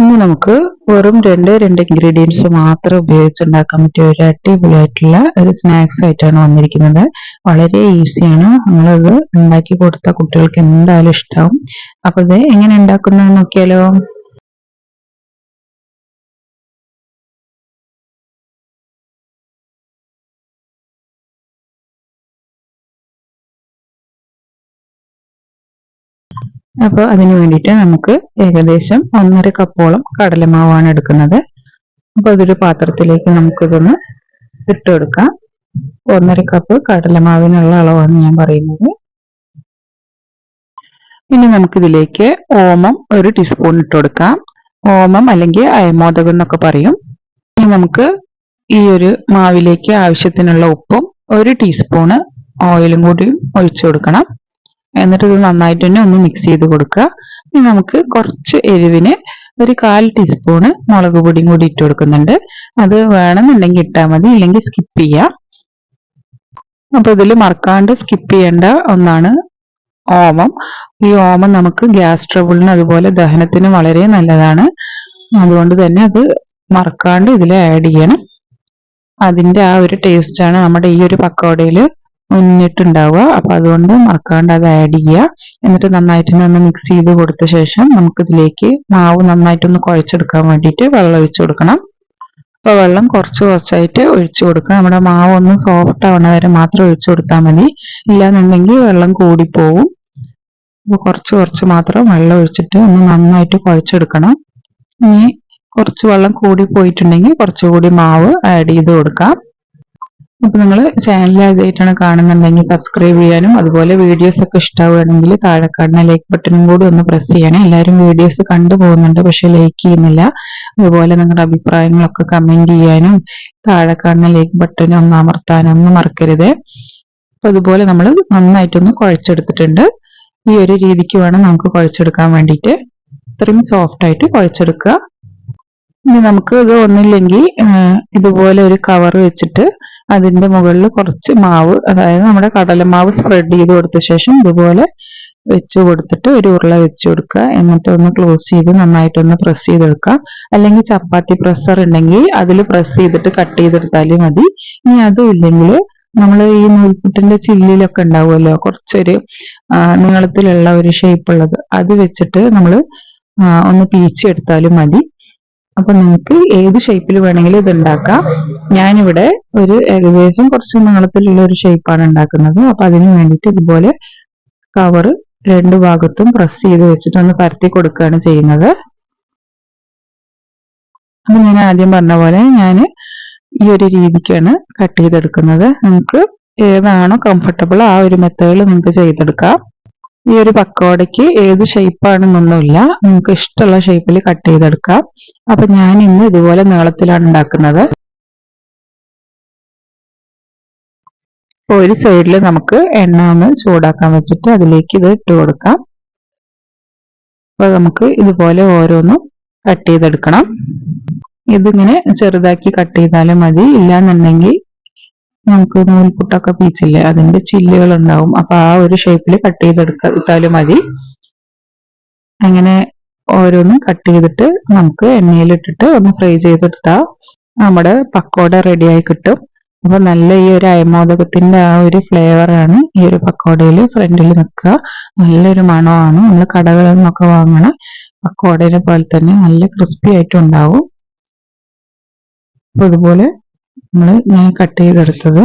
ഇന്ന് നമുക്ക് വെറും രണ്ട് രണ്ട് ഇൻഗ്രീഡിയൻസ് മാത്രം ഉപയോഗിച്ചുണ്ടാക്കാൻ പറ്റിയ ഒരു അടിപൊളിയായിട്ടുള്ള ഒരു സ്നാക്സ് ആയിട്ടാണ് വന്നിരിക്കുന്നത്. വളരെ ഈസിയാണ് നമ്മളത് ഉണ്ടാക്കി കൊടുത്ത കുട്ടികൾക്ക് എന്തായാലും ഇഷ്ടമാവും അപ്പൊ ഇത് എങ്ങനെ ഉണ്ടാക്കുന്നത് നോക്കിയാലോ? അപ്പോൾ അതിന് വേണ്ടിയിട്ട് നമുക്ക് ഏകദേശം ഒന്നര കപ്പോളം കടലമാവാണ് എടുക്കുന്നത്. അപ്പോൾ അതൊരു പാത്രത്തിലേക്ക് നമുക്കിതൊന്ന് ഇട്ടുകൊടുക്കാം. ഒന്നര കപ്പ് കടലമാവിനുള്ള അളവാണ് ഞാൻ പറയുന്നത്. ഇനി നമുക്കിതിലേക്ക് ഓമം ഒരു ടീസ്പൂൺ ഇട്ട് കൊടുക്കാം ഓമം അല്ലെങ്കിൽ അയമോദകം എന്നൊക്കെ പറയും. ഇനി നമുക്ക് ഈ ഒരു മാവിലേക്ക് ആവശ്യത്തിനുള്ള ഉപ്പും ഒരു ടീസ്പൂണ് ഓയിലും കൂടി ഒഴിച്ചു കൊടുക്കണം. എന്നിട്ട് ഇത് നന്നായിട്ട് തന്നെ ഒന്ന് മിക്സ് ചെയ്ത് കൊടുക്കുക. ഇനി നമുക്ക് കുറച്ച് എരിവിന് ഒരു കാൽ ടീസ്പൂണ് മുളക് പൊടിയും കൂടി ഇട്ട് കൊടുക്കുന്നുണ്ട്. അത് വേണമെന്നുണ്ടെങ്കിൽ ഇട്ടാൽ മതി ഇല്ലെങ്കിൽ സ്കിപ്പ് ചെയ്യാം. അപ്പൊ ഇതിൽ മറക്കാണ്ട് സ്കിപ്പ് ചെയ്യേണ്ട ഒന്നാണ് ഓമം. ഈ ഓമം നമുക്ക് ഗ്യാസ് ട്രബിളിന് അതുപോലെ ദഹനത്തിന് വളരെ നല്ലതാണ്. അതുകൊണ്ട് തന്നെ അത് മറക്കാണ്ട് ഇതിൽ ആഡ് ചെയ്യണം. അതിന്റെ ആ ഒരു ടേസ്റ്റ് ആണ് നമ്മുടെ ഈ ഒരു പക്കോടയിൽ മുന്നിട്ടുണ്ടാവുക. അപ്പൊ അതുകൊണ്ട് മറക്കാണ്ട് അത് ആഡ് ചെയ്യുക. എന്നിട്ട് നന്നായിട്ട് ഒന്ന് മിക്സ് ചെയ്ത് കൊടുത്ത ശേഷം നമുക്ക് ഇതിലേക്ക് മാവ് നന്നായിട്ടൊന്ന് കുഴച്ചെടുക്കാൻ വേണ്ടിയിട്ട് വെള്ളം ഒഴിച്ചു കൊടുക്കണം. അപ്പൊ വെള്ളം കുറച്ച് കുറച്ചായിട്ട് ഒഴിച്ചു കൊടുക്കുക. നമ്മുടെ മാവ് ഒന്ന് സോഫ്റ്റ് ആവണ വരെ മാത്രം ഒഴിച്ചു കൊടുത്താൽ മതി. ഇല്ലാന്നുണ്ടെങ്കിൽ വെള്ളം കൂടിപ്പോവും. അപ്പൊ കുറച്ച് കുറച്ച് മാത്രം വെള്ളം ഒഴിച്ചിട്ട് ഒന്ന് നന്നായിട്ട് കുഴച്ചെടുക്കണം. ഇനി കുറച്ച് വെള്ളം കൂടി പോയിട്ടുണ്ടെങ്കിൽ കുറച്ചുകൂടി മാവ് ആഡ് ചെയ്ത് കൊടുക്കാം. അപ്പൊ നിങ്ങൾ ചാനൽ ആദ്യമായിട്ടാണ് കാണുന്നുണ്ടെങ്കിൽ സബ്സ്ക്രൈബ് ചെയ്യാനും അതുപോലെ വീഡിയോസ് ഒക്കെ ഇഷ്ടമാവുകയാണെങ്കിൽ താഴെ കാണുന്ന ലൈക്ക് ബട്ടണും കൂടി ഒന്ന് പ്രസ് ചെയ്യണേ. എല്ലാവരും വീഡിയോസ് കണ്ടു പോകുന്നുണ്ട് പക്ഷെ ലൈക്ക് ചെയ്യുന്നില്ല. അതുപോലെ നിങ്ങളുടെ അഭിപ്രായങ്ങളൊക്കെ കമന്റ് ചെയ്യാനും താഴെ കാണുന്ന ലൈക്ക് ബട്ടൺ ഒന്ന് അമർത്താനും ഒന്നും മറക്കരുത്. അപ്പൊ അതുപോലെ നമ്മൾ നന്നായിട്ടൊന്ന് കുഴച്ചെടുത്തിട്ടുണ്ട്. ഈ ഒരു രീതിക്ക് വേണം നമുക്ക് കുഴച്ചെടുക്കാൻ വേണ്ടിയിട്ട്. ഇത്രയും സോഫ്റ്റ് ആയിട്ട് കുഴച്ചെടുക്കുക. ഇനി നമുക്ക് ഇത് ഒന്നില്ലെങ്കിൽ ഇതുപോലെ ഒരു കവർ വെച്ചിട്ട് അതിന്റെ മുകളിൽ കുറച്ച് മാവ് അതായത് നമ്മുടെ കടലമാവ് സ്പ്രെഡ് ചെയ്ത് കൊടുത്ത ശേഷം ഇതുപോലെ വെച്ച് കൊടുത്തിട്ട് ഒരു ഉരുള വെച്ച് കൊടുക്കുക. എന്നിട്ട് ഒന്ന് ക്ലോസ് ചെയ്ത് നന്നായിട്ടൊന്ന് പ്രസ് ചെയ്തെടുക്കുക അല്ലെങ്കിൽ ചപ്പാത്തി പ്രസ്സർ ഉണ്ടെങ്കിൽ അതിൽ പ്രസ് ചെയ്തിട്ട് കട്ട് ചെയ്തെടുത്താലും മതി. ഇനി അതും ഇല്ലെങ്കിൽ നമ്മൾ ഈ നൂൽപുട്ടിന്റെ ചില്ലിലൊക്കെ ഉണ്ടാവുമല്ലോ കുറച്ചൊരു നീളത്തിലുള്ള ഒരു ഷേപ്പ് ഉള്ളത്. അത് വെച്ചിട്ട് നമ്മൾ ഒന്ന് പീച്ചെടുത്താലും മതി. അപ്പൊ നിങ്ങൾക്ക് ഏത് ഷേപ്പിൽ വേണമെങ്കിലും ഇത് ഉണ്ടാക്കാം. ഞാനിവിടെ ഒരു ഏകദേശം കുറച്ച് നീളത്തിലുള്ള ഒരു ഷേപ്പാണ് ഉണ്ടാക്കുന്നത്. അപ്പൊ അതിന് വേണ്ടിയിട്ട് ഇതുപോലെ കവർ രണ്ട് ഭാഗത്തും പ്രസ് ചെയ്ത് വെച്ചിട്ട് ഒന്ന് പരത്തി കൊടുക്കുകയാണ് ചെയ്യുന്നത്. അപ്പൊ ഞാൻ ആദ്യം പറഞ്ഞ പോലെ ഞാൻ ഈ ഒരു രീതിക്കാണ് കട്ട് ചെയ്തെടുക്കുന്നത്. നിങ്ങൾക്ക് ഏതാണോ കംഫർട്ടബിൾ ആ ഒരു മെത്തേഡിൽ നിങ്ങൾക്ക് ചെയ്തെടുക്കാം. ഈ ഒരു പക്കോടയ്ക്ക് ഏത് ഷേപ്പാണെന്നൊന്നുമില്ല നിങ്ങൾക്ക് ഇഷ്ടമുള്ള ഷേപ്പിൽ കട്ട് ചെയ്തെടുക്കാം. അപ്പൊ ഞാൻ ഇന്ന് ഇതുപോലെ നീളത്തിലാണ് ഉണ്ടാക്കുന്നത്. ഒരു സൈഡിൽ നമുക്ക് എണ്ണ ഒന്ന് ചൂടാക്കാൻ വെച്ചിട്ട് അതിലേക്ക് ഇത് ഇട്ട് കൊടുക്കാം. അപ്പൊ നമുക്ക് ഇതുപോലെ ഓരോന്നും കട്ട് ചെയ്തെടുക്കണം. ഇതിങ്ങനെ ചെറുതാക്കി കട്ട് ചെയ്താലും മതി. ഇല്ലാന്നുണ്ടെങ്കിൽ നമുക്ക് നൂൽപുട്ടൊക്കെ പീച്ചില്ലേ? അതിന്റെ ചില്ലുകൾ ഉണ്ടാവും അപ്പൊ ആ ഒരു ഷേപ്പിൽ കട്ട് ചെയ്തെടുത്താലും മതി. അങ്ങനെ ഓരോന്നും കട്ട് ചെയ്തിട്ട് നമുക്ക് എണ്ണയിലിട്ടിട്ട് ഒന്ന് ഫ്രൈ ചെയ്തെടുത്താൽ നമ്മുടെ പക്കോട റെഡിയായി കിട്ടും. അപ്പൊ നല്ല ഈ ഒരു അയമോദകത്തിന്റെ ആ ഒരു ഫ്ലേവറാണ് ഈ ഒരു പക്കോടയിൽ ഫ്രണ്ടിൽ നിൽക്കുക. നല്ലൊരു മണമാണ്. നമ്മൾ കടകളിൽ നിന്നൊക്കെ വാങ്ങണ പക്കോടയിലെ പോലെ തന്നെ നല്ല ക്രിസ്പി ആയിട്ടുണ്ടാവും. അപ്പൊ ഇതുപോലെ നമ്മൾ ഞാൻ കട്ട് ചെയ്തെടുത്തത്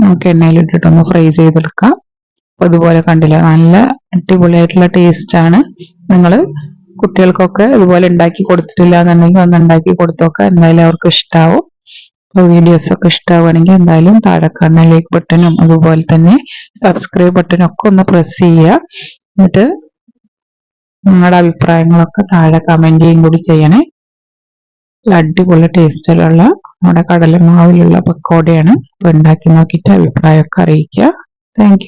നമുക്ക് എണ്ണയിലിട്ടിട്ടൊന്ന് ഫ്രൈ ചെയ്തെടുക്കാം. അപ്പൊ ഇതുപോലെ കണ്ടില്ല നല്ല അടിപൊളിയായിട്ടുള്ള ടേസ്റ്റാണ് നിങ്ങൾ കുട്ടികൾക്കൊക്കെ ഇതുപോലെ ഉണ്ടാക്കി കൊടുത്തിട്ടില്ല എന്നുണ്ടെങ്കിൽ ഒന്ന് ഉണ്ടാക്കി കൊടുത്തൊക്കെ. എന്തായാലും അവർക്ക് ഇഷ്ടാവും. അപ്പോൾ വീഡിയോസ് ഒക്കെ ഇഷ്ടമാവുകയാണെങ്കിൽ എന്തായാലും താഴെ കാണുന്ന ലൈക്ക് ബട്ടനും അതുപോലെ തന്നെ സബ്സ്ക്രൈബ് ബട്ടനും ഒക്കെ ഒന്ന് പ്രസ് ചെയ്യുക. എന്നിട്ട് നിങ്ങളുടെ അഭിപ്രായങ്ങളൊക്കെ താഴെ കമന്റ് ചെയ്യും കൂടി ചെയ്യണേ. അടിപൊളി ടേസ്റ്റിലുള്ള നമ്മുടെ കടലമാവിലുള്ള പക്കോടയാണ്. ഉണ്ടാക്കി നോക്കിയിട്ട് അഭിപ്രായമൊക്കെ അറിയിക്കുക. താങ്ക്